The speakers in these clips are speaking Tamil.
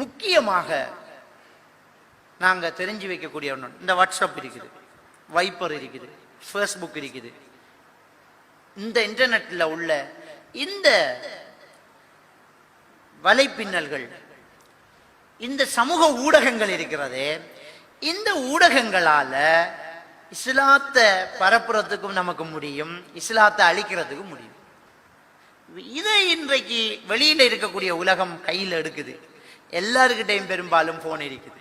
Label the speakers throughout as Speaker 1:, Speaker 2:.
Speaker 1: முக்கியமாக நாங்கள் தெரிஞ்சு வைக்கக்கூடிய ஒன்று இந்த வாட்ஸ்அப் இருக்குது வைப்பர் இருக்குது ஃபேஸ்புக் இருக்குது. இந்த இன்டர்நெட்டில் உள்ள இந்த வலைப்பின்னல்கள் இந்த சமூக ஊடகங்கள் இருக்கிறதே இந்த ஊடகங்களால இஸ்லாத்தை பரப்புறதுக்கும் நமக்கு முடியும் இஸ்லாத்தை அழிக்கிறதுக்கும் முடியும். இதை இன்றைக்கு வெளியில இருக்கக்கூடிய உலகம் கையில் எடுக்குது. எல்லாருக்கிட்டையும் பெரும்பாலும் போன் இருக்குது.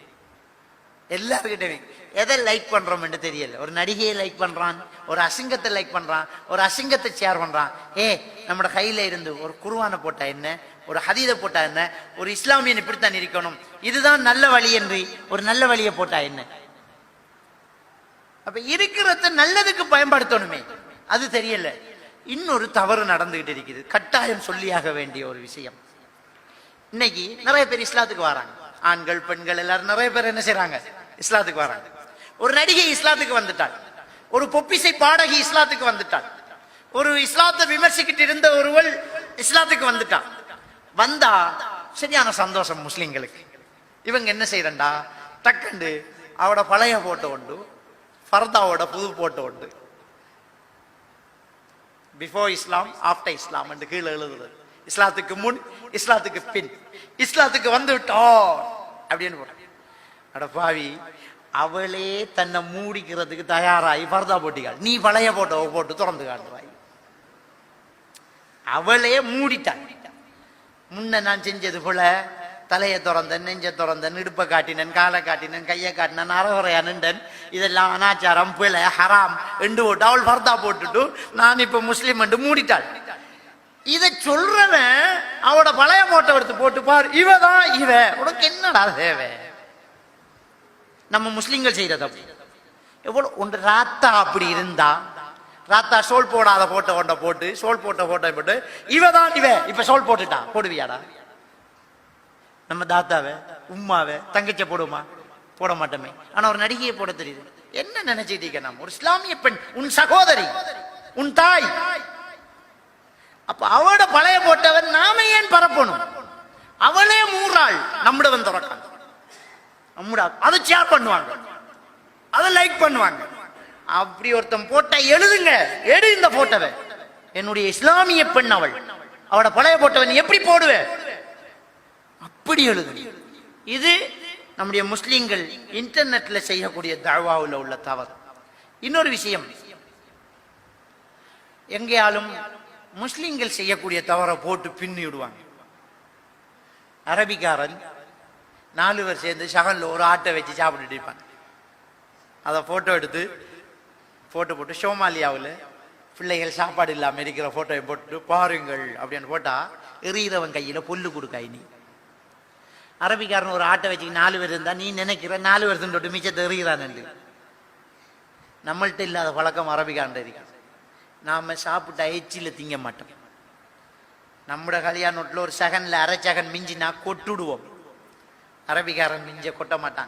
Speaker 1: எல்லாருக்கிட்டையும் எதை லைக் பண்றோம் என்று தெரியல. ஒரு நடிகையை லைக் பண்றான் ஒரு அசிங்கத்தை லைக் பண்றான் ஒரு அசிங்கத்தை ஷேர் பண்றான். ஏ நம்மட கையில இருந்து ஒரு குருவானை போட்டா என்ன? ஒரு ஹதீதை போட்டா என்ன? ஒரு இஸ்லாமியன் இப்படித்தான் இருக்கணும். இதுதான் நல்ல வழி என்று ஒரு நல்ல வழியை போட்டா என்ன? அப்ப இருக்கிறத நல்லதுக்கு பயன்படுத்தணுமே. அது தெரியல. இன்னொரு தவறு நடந்துகிட்டு இருக்குது. கட்டாயம் சொல்லியாக வேண்டிய ஒரு விஷயம். இன்னைக்கு நிறைய பேர் இஸ்லாத்துக்கு வராங்க. ஆண்கள் பெண்கள் எல்லாரும் நிறைய பேர் என்ன செய்யறாங்க இஸ்லாத்துக்கு வராங்க. ஒரு நடிகை இஸ்லாத்துக்கு வந்துட்டாள் ஒரு பொப்பிசை பாடகி இஸ்லாத்துக்கு வந்துட்டாள் ஒரு இஸ்லாத்தை விமர்சிக்கிட்டு இருந்த ஒருவள் இஸ்லாத்துக்கு வந்துட்டான் வந்தா சரியான சந்தோஷம் முஸ்லிம்களுக்கு. இவங்க என்ன செய்யறண்டா டக்குண்டு அவட பழைய போட்டோ உண்டு ஃபர்தாவோட புது போட்டோ உண்டு. பிஃபோர் இஸ்லாம் ஆஃப்டர் இஸ்லாம் என்று கீழே எழுதுறது இஸ்லாத்துக்கு முன் இஸ்லாத்துக்கு பின். இஸ்லாத்துக்கு வந்து விட்டோம் அப்படின்னு போறான். அட பாவி அவளே தன்னை மூடிக்கிறதுக்கு தயாராகி பர்தா போட்டிக்காள். நீ பழைய போட்டோவை போட்டு திறந்து காட்டுறாய் அவளே மூடிட்டாள். முன்ன நான் செஞ்சது போல தலையை திறந்தேன் நெஞ்ச திறந்தேன் இடுப்பை காட்டினேன் காலை காட்டினேன் கையை காட்டினேன் அறகுறையா நின்றேன். இதெல்லாம் அனாச்சாரம் பிழை ஹராம் எண்டு போட்டு அவள் பர்தா போட்டுட்டு நான் இப்ப முஸ்லீம் என்று மூடிட்டாள். இதை சொல்றவன் அவட பழைய மோட்டை எடுத்து போட்டு பார் இவதான் இவ. உனக்கு என்னடா தேவை? நம்ம முஸ்லிம்கள் செய்யற தப்பு எவ்வளவு ஒன்று ராத்தா அப்படி இருந்தா ராத்தா சோல் போடாத போட்ட கொண்ட போட்டு சோல் போட்ட போட்டோ போட்டு இவதான் இவ. இப்ப சோல் போட்டுட்டா போடுவியாடா? நம்ம தாத்தாவை உம்மாவை தங்கச்ச போடுமா போட மாட்டோமே. ஆனா ஒரு நடிகையை போட தெரியுது. என்ன நினைச்சிட்டு இருக்க நாம் ஒரு இஸ்லாமிய பெண் உன் சகோதரி உன் தாய். அப்ப அவட பழைய போட்டவன் நாம ஏன் பரப்பணும்? அவளே மூறாள் நம்மிடம் திறக்கான் நம்மட அதை ஷேர் பண்ணுவாங்க. அதை லைக் பண்ணுவாங்க. அப்படி ஒருத்தன் போட்டா எழுதுங்க. எடு இந்த போட்டவ. என்னுடைய இஸ்லாமிய பெண் அவள். அவட பழைய போட்டவன் எப்படி போடுவ? அப்படி எழுது. இது நம்முடைய முஸ்லீம்கள் இன்டர்நெட்ல செய்யக்கூடிய தழ்வாவில் உள்ள தவறு. இன்னொரு விஷயம். எங்கேயாலும் முஸ்லிம்கள் செய்யக்கூடிய தவறை போட்டு பின்னி விடுவாங்க அரபிக்காரன் நாலு பேர் சேர்ந்து ஷகனில் ஒரு ஆட்டை வச்சு சாப்பிட்டுட்டு இருப்பாங்க. அதை போட்டோ எடுத்து போட்டோ போட்டு சோமாலியாவில் பிள்ளைகள் சாப்பாடு இல்லாமல் இருக்கிற போட்டோவை போட்டு பாருங்கள் அப்படின்னு போட்டால் எறிகிறவன் கையில் பொல்லு கொடுக்காய் நீ அரபிக்காரன் ஒரு ஆட்டை வச்சு நாலு பேர் இருந்தால் நீ நினைக்கிற நாலு பேர் தொட்டு மிச்சத்தை எறிகிறான் நம்மள்ட்ட இல்லாத பழக்கம் அரபிக்காரன் இருக்கு. நாம் சாப்பிட்டா எச்சில திங்க மாட்டோம். நம்மட கல்யாணத்தில் ஒரு செகன்ல அரை செகன் மிஞ்சினா கொட்டுடுவோம். அரபிக்காரன் மிஞ்ச கொட்ட மாட்டான்.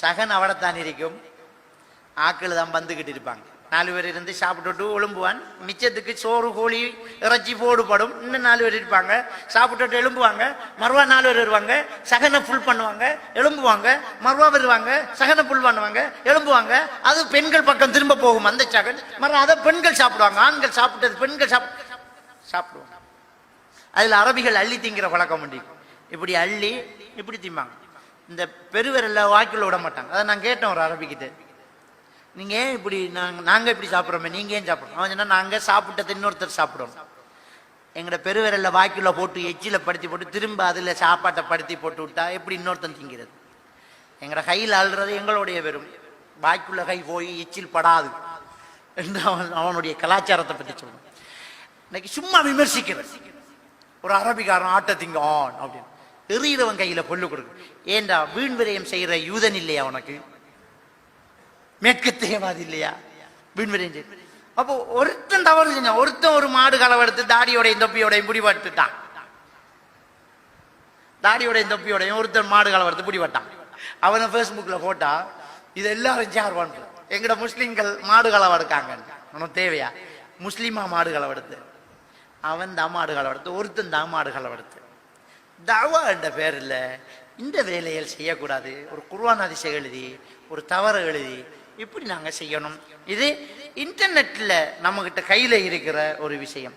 Speaker 1: சகன் அவடத்தான் இருக்கும். ஆக்கள் தான் வந்துக்கிட்டு இருப்பாங்க. நாலு பேர் இருந்து சாப்பிட்டுட்டு எழும்புவான். மிச்சத்துக்கு சோறு கோழி இறைச்சி போடுபடும். இன்னும் நாலு பேர் இருப்பாங்க. சாப்பிட்டுட்டு எழும்புவாங்க. மறுவா நாலு பேர் வருவாங்க. சகனை ஃபுல் பண்ணுவாங்க. எழும்புவாங்க. மறுவா வருவாங்க. சகனை ஃபுல் பண்ணுவாங்க. எழும்புவாங்க. அது பெண்கள் பக்கம் திரும்ப போகும் அந்த சகன். மறு அதை பெண்கள் சாப்பிடுவாங்க. ஆண்கள் சாப்பிட்டது பெண்கள் சாப் சாப்பிடுவாங்க. அதில் அரபிகள் அள்ளி திங்கிற பழக்கம் உண்டு. இப்படி அள்ளி இப்படி திம்பாங்க. இந்த பெருவரில் வாய்க்குள்ள விட மாட்டாங்க. அதை நான் கேட்டேன் ஒரு அரபிக்கிட்ட நீங்க ஏன் இப்படி நாங்க நாங்க இப்படி சாப்பிட்றோமே நீங்க ஏன் சாப்பிட்றோம் அவன் சொன்னா நாங்க சாப்பிட்டதை இன்னொருத்தர் சாப்பிடுவோம் எங்களோட பெருவிரல்ல வாய்க்குள்ள போட்டு எச்சில படுத்தி போட்டு திரும்ப அதுல சாப்பாட்டை படுத்தி போட்டு விட்டா எப்படி இன்னொருத்தன் திங்கிறது? எங்களோட கையில் அழுறது எங்களுடைய வெறும். வாய்க்குள்ள கை போய் எச்சில் படாது என்று அவன் அவனுடைய கலாச்சாரத்தை பற்றி சொல்றான். இன்னைக்கு சும்மா விமர்சிக்கிறது. ஒரு அரபிக்காரன் ஆட்டை திங்க ஆன் அப்படின்னு. எறியிறவன் கையில பொல்லு கொடுக்கும். ஏண்டா வீண் விரயம் செய்யற யூதன் இல்லையா உனக்கு? மேற்கத்தையவாதி இல்லையா? விண்வெளி அப்போ ஒருத்தன் தவறு செஞ்சான். ஒருத்தன் ஒரு மாடு களவெடுத்து தாடியோடையும் தொப்பியோடையும் பிடிபட்டுட்டான். தாடியோடையும் தொப்பியோடையும் ஒருத்தன் மாடு களவெடுத்து பிடிபட்டான். அவனை ஃபேஸ்புக்ல போட்டா இது எல்லாரும் ஷேர் பண்ணுறோம் எங்கட முஸ்லீம்கள் மாடு களவெடுக்காங்க உனக்கு தேவையா? முஸ்லீமா மாடு களவெடுத்து. அவன் தான் மாடு களவெடுத்து. ஒருத்தன் தான் மாடு களவெடுத்து. தாவா என்ற பேரில் இந்த வேலைகள் செய்யக்கூடாது. ஒரு குர்வான் அதிசயம் எழுதி ஒரு தவறு எழுதி இப்படி நாங்கள் செய்யணும். இது இன்டர்நெட்டில் நம்மக்கிட்ட கையில் இருக்கிற ஒரு விஷயம்.